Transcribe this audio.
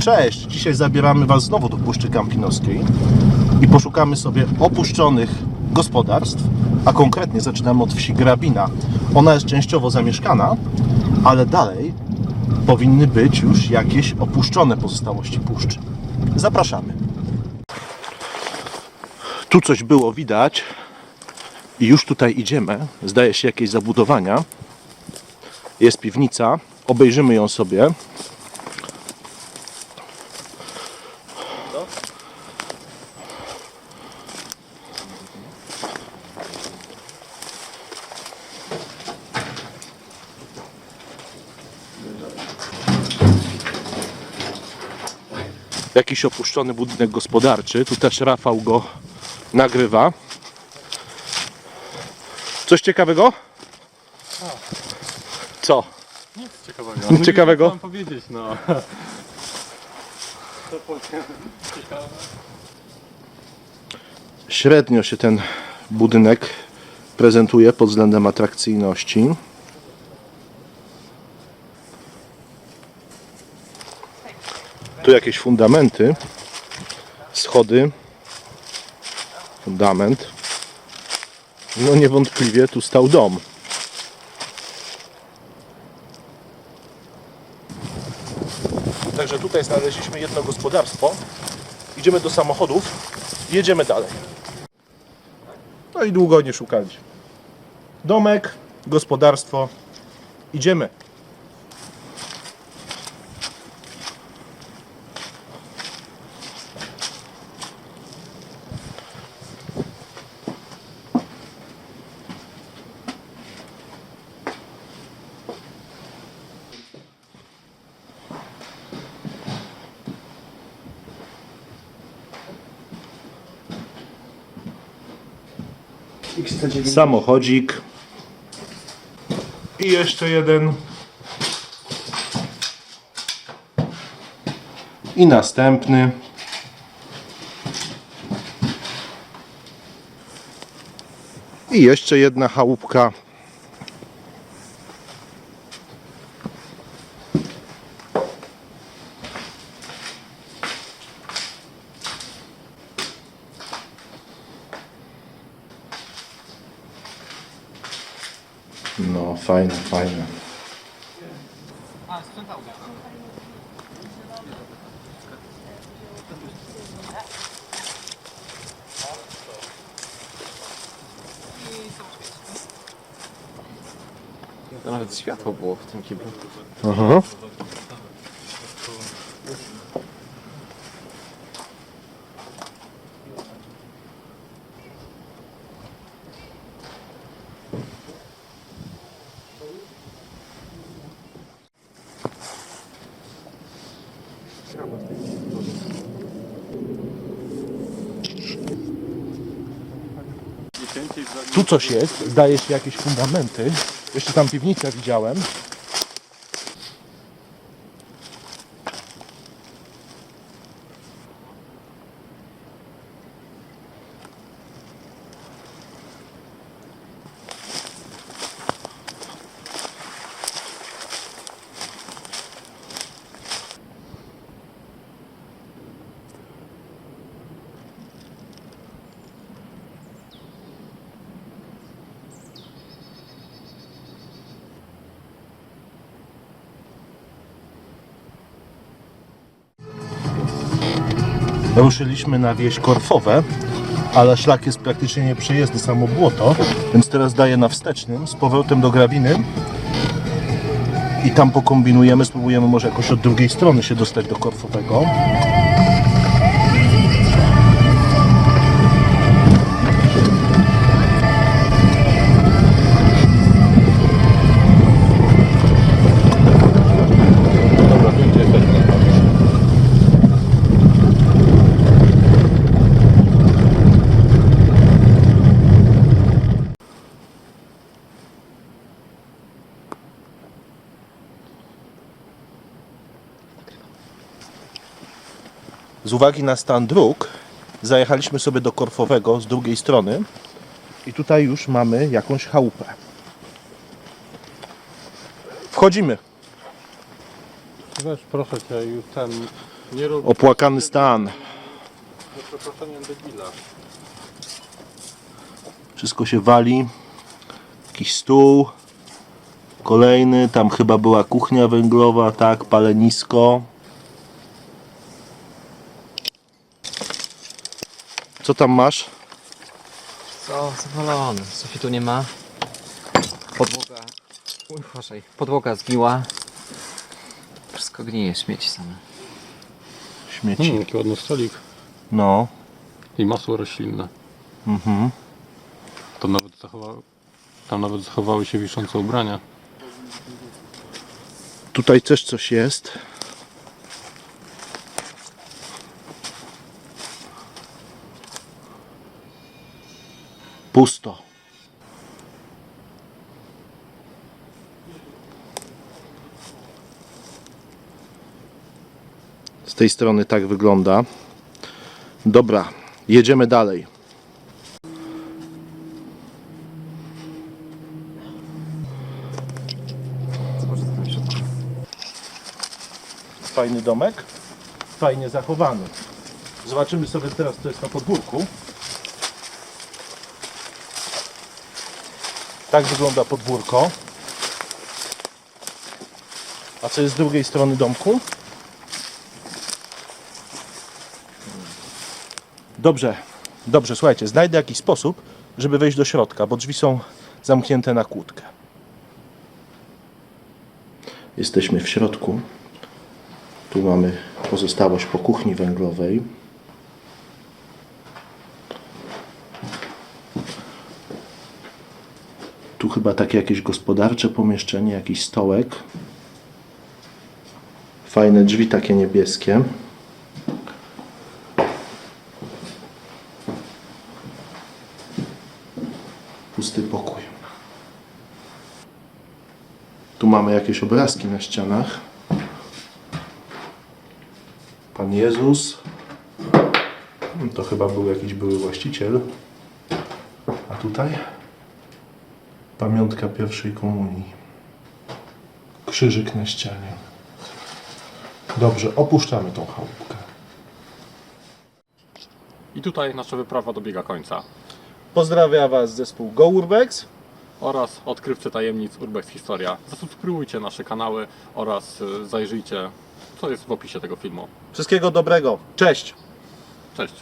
Cześć! Dzisiaj zabieramy Was znowu do Puszczy Kampinoskiej i poszukamy sobie opuszczonych gospodarstw, a konkretnie zaczynamy od wsi Grabina. Ona jest częściowo zamieszkana, ale dalej powinny być już jakieś opuszczone pozostałości puszczy. Zapraszamy. Tu coś było widać i już tutaj idziemy. Zdaje się jakieś zabudowania. Jest piwnica. Obejrzymy ją sobie. Jakiś opuszczony budynek gospodarczy. Tu też Rafał go nagrywa. Coś ciekawego? Co? Nic ciekawego. Nic ciekawego? Co mam powiedzieć, no. Powiem? Ciekawe. Średnio się ten budynek prezentuje pod względem atrakcyjności. Tu jakieś fundamenty, schody, fundament. No niewątpliwie tu stał dom. Także tutaj znaleźliśmy jedno gospodarstwo. Idziemy do samochodów, jedziemy dalej. No i długo nie szukaliśmy. Domek, gospodarstwo. Idziemy. Samochodzik. I jeszcze jeden. I następny. I jeszcze jedna chałupka. No, fajne, fajne. Nawet światło było w tym kiblu. Aha. Tu coś jest, zdaje się jakieś fundamenty. Jeszcze tam piwnicę widziałem. Ruszyliśmy na wieś Korfowe, ale szlak jest praktycznie nieprzejezdny, samo błoto, więc teraz daję na wstecznym z powrotem do Grabiny i tam pokombinujemy, spróbujemy może jakoś od drugiej strony się dostać do Korfowego. Z uwagi na stan dróg zajechaliśmy sobie do Korfowego z drugiej strony i tutaj już mamy jakąś chałupę. Wchodzimy. Wiesz, proszę cię, już ten Nie rób Opłakany stan. przeproszeniem debila. Wszystko się wali. Jakiś stół. Kolejny. Tam chyba była kuchnia węglowa, tak, palenisko. Co tam masz? Co, zawalony. Sufitu nie ma. Podłoga... Uj, uważaj. Podłoga zgniła. Wszystko gnije, śmieci same. Śmieci. Hmm, jaki ładny stolik. No. I masło roślinne. Mhm. To nawet tam nawet zachowały się wiszące ubrania. Tutaj też coś jest. Pusto. Z tej strony tak wygląda. Dobra, jedziemy dalej. Fajny domek, fajnie zachowany. Zobaczymy sobie teraz, co jest na podwórku. Tak wygląda podwórko. A co jest z drugiej strony domku? Dobrze, dobrze, słuchajcie, znajdę jakiś sposób, żeby wejść do środka, bo drzwi są zamknięte na kłódkę. Jesteśmy w środku. Tu mamy pozostałość po kuchni węglowej. Tu chyba takie jakieś gospodarcze pomieszczenie, jakiś stołek. Fajne drzwi takie niebieskie. Pusty pokój. Tu mamy jakieś obrazki na ścianach. Pan Jezus. To chyba był jakiś były właściciel. A tutaj pamiątka pierwszej komunii. Krzyżyk na ścianie. Dobrze, opuszczamy tą chałupkę. I tutaj nasza wyprawa dobiega końca. Pozdrawia Was zespół Go Urbex. Oraz odkrywcy tajemnic Urbex Historia. Zasubskrybujcie nasze kanały oraz y, zajrzyjcie, co jest w opisie tego filmu. Wszystkiego dobrego. Cześć! Cześć!